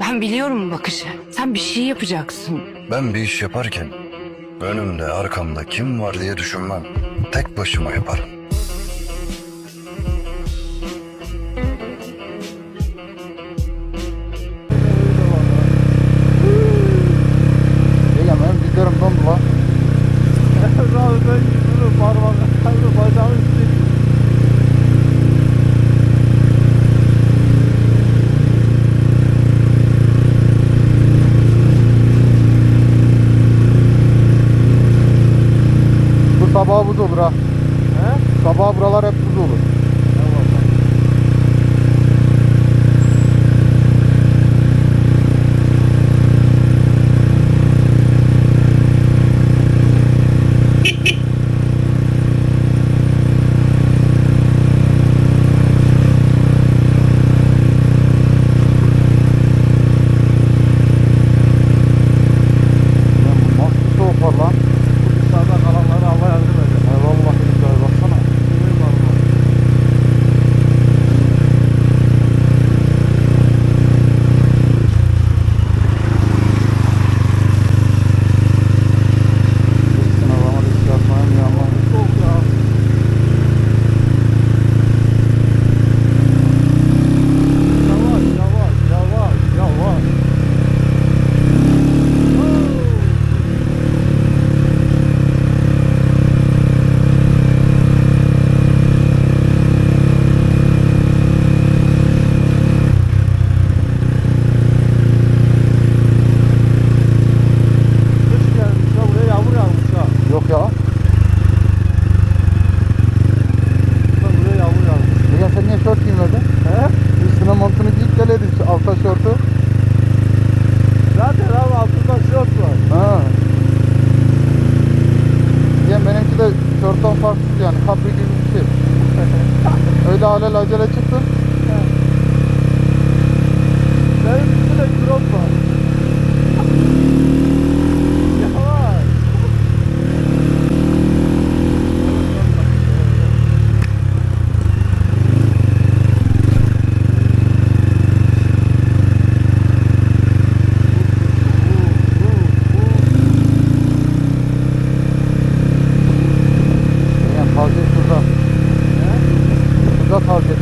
Ben biliyorum bu bakışı. Sen bir şey yapacaksın. Ben bir iş yaparken önümde arkamda kim var diye düşünmem. Tek başıma yaparım.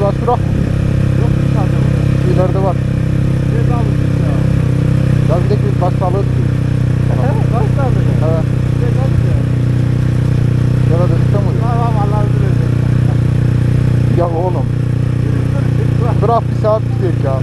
var durak. Yok bir tane burada. İleride var. Nerede almışsın ya? Ya bir de biz baş sağlığı tutuyoruz. Baş sağlığı mı? Evet. Nerede almışsın ya? Ya da dönüşte mi oluyor? Tamam Allah'ın dileğiyle. Ya oğlum. Durak bir saat gidecek şey ya.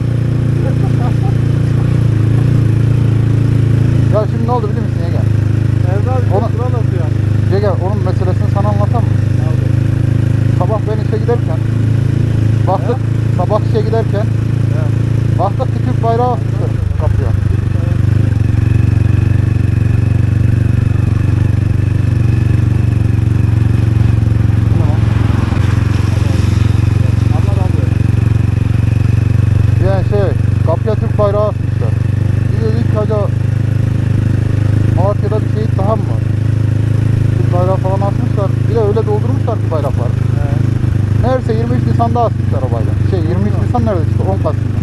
neredeyse 23 Nisan'da astık arabayla. Şey 23 Nisan neredeyse 10 Kasım.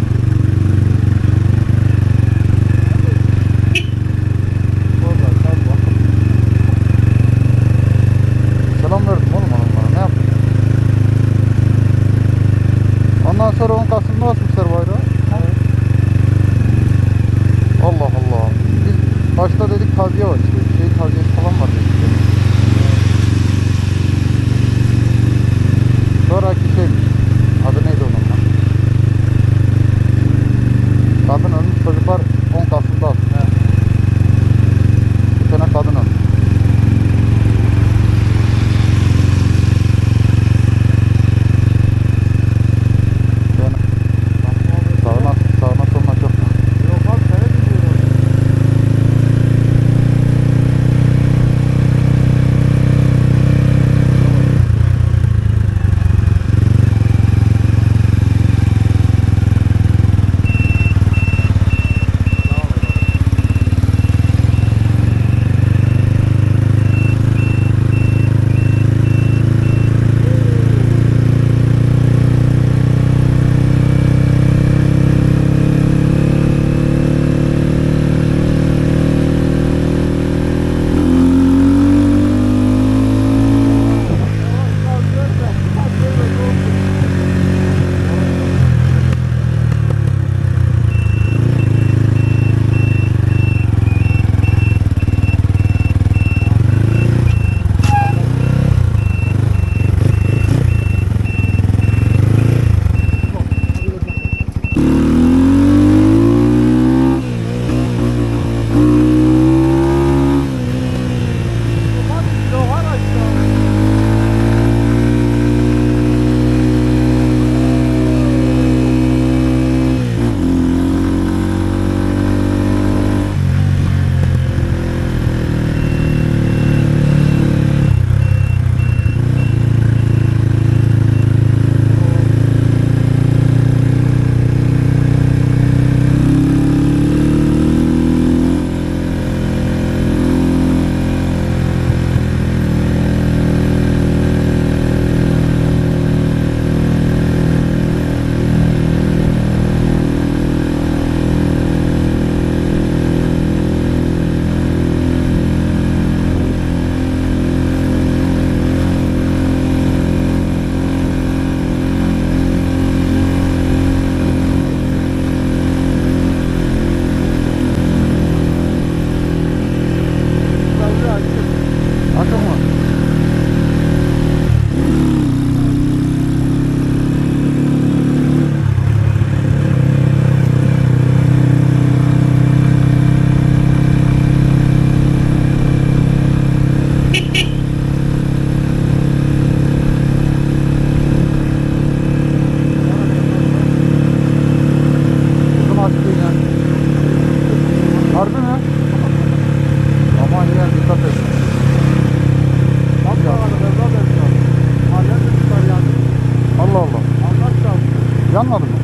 Kullanmadın mı?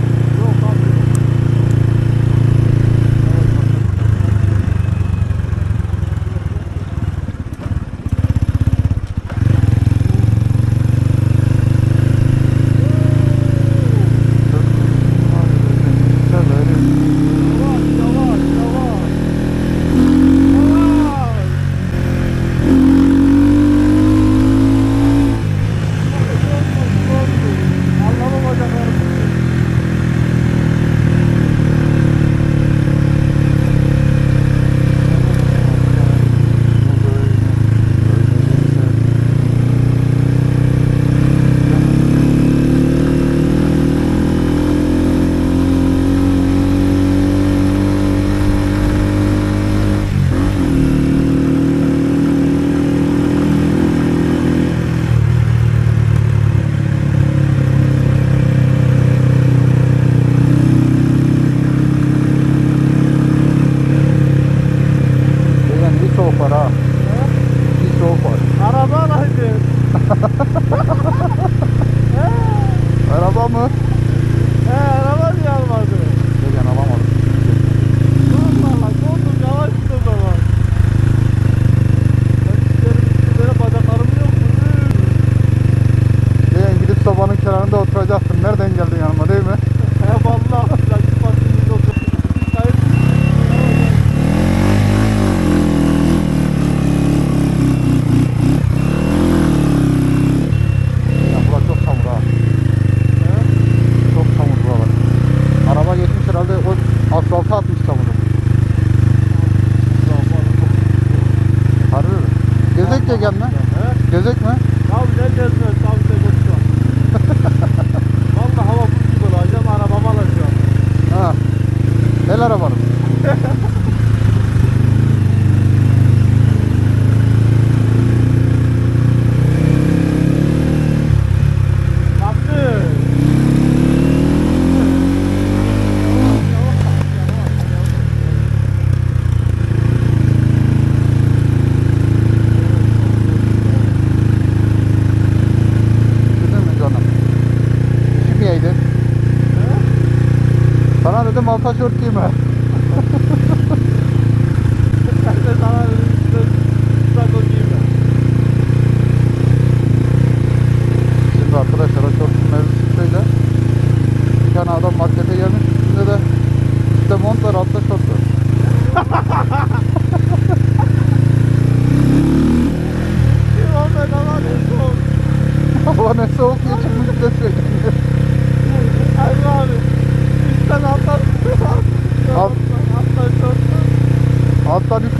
Hatta bir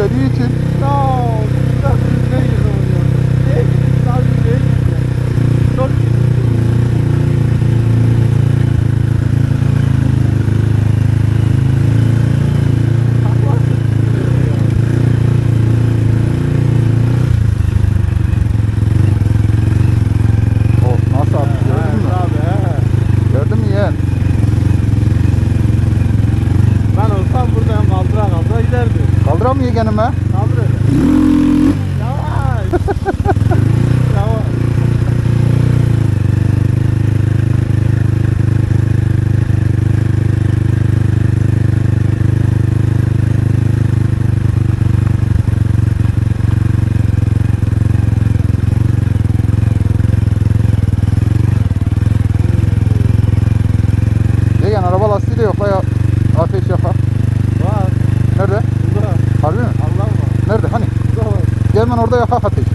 não. Kaldıramıyor kendime. Kaldırıyor. Yavaş. Yavaş. Yegen araba lastiği de yok la ya. Ateş yapar. orada yapak ateşi.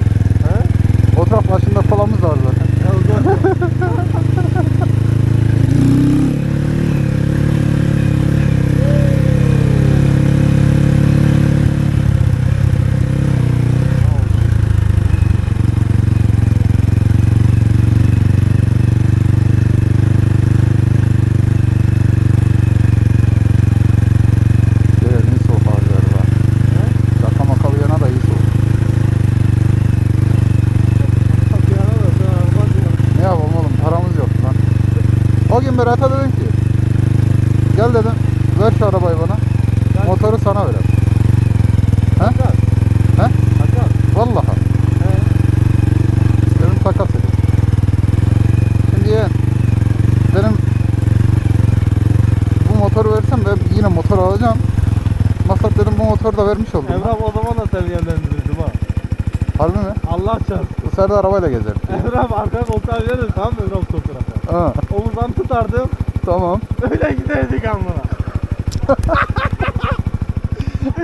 Motor da vermiş oldum. Emrah o zaman da seni yönlendirdim ha. Harbi mi? Allah çarpsın. Bu sefer de arabayla gezer. Emrah arka koltuğa verir tamam mı Emrah sol tarafa. Ha, Omuzdan tutardım. tamam. Öyle giderdik amına.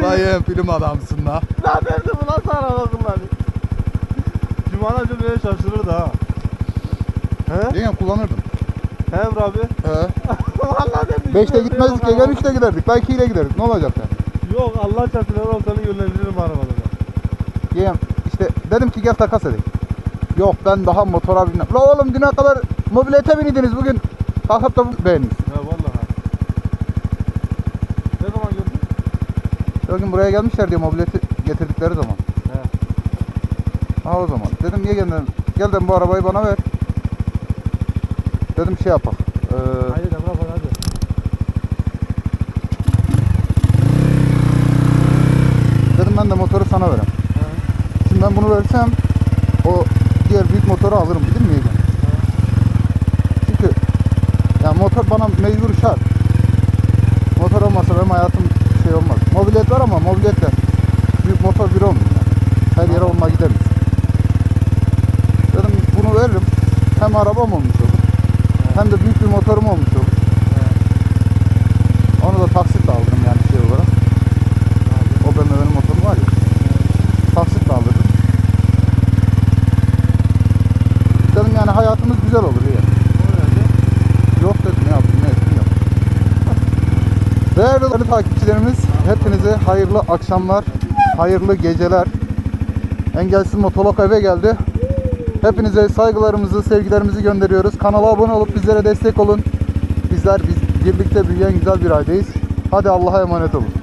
Ya, film adamsın la. Ne derdi bu nasıl araba kullanıyor? Cumana cümleye şaşırırdı ha. He? Yengem kullanırdım. He Emrah abi? He. Vallahi dedim. 5'te gitmezdik ya gel 3'te giderdik. Belki 2'ile giderdik. Ne olacak yani? Yok Allah çarpsın Emrah seni yönlendiririm arabada. Yengem işte dedim ki gel takas edelim. Yok ben daha motora binmem. La oğlum düne kadar mobilete binidiniz bugün. Kalkıp da bu beğendiniz. He vallahi. Ne zaman gördün? O gün buraya gelmişler diye mobileti getirdikleri zaman. He. Ha o zaman. Dedim ye gel dedim. Gel dedim bu arabayı bana ver. Dedim şey yapak. Ee, Haydi Emrah bana hadi. dedim ben de motoru sana verem. He. Şimdi ben bunu versem o diğer büyük motoru alırım değil mi Yegen? Çünkü ya motor bana mecbur şart. Motor olmasa benim hayatım şey olmaz. Mobilet var ama mobiletle büyük motor bir olmuyor. Yani. Her yere onunla gidemeyiz. Dedim bunu veririm. Hem arabam olmuş olur. Hem de büyük bir motorum olmuş olur. Onu da taksitle alırım yani şey olarak. O BMW'nin motoru var ya. Taksitle alırım. Dedim yani hayatımız güzel olur ya. Yok dedim ya ne ettim yok. Değerli takipçilerimiz hepinize hayırlı akşamlar, hayırlı geceler. Engelsiz Motolog eve geldi. Hepinize saygılarımızı, sevgilerimizi gönderiyoruz. Kanala abone olup bizlere destek olun. Bizler biz birlikte büyüyen güzel bir aileyiz. Hadi Allah'a emanet olun.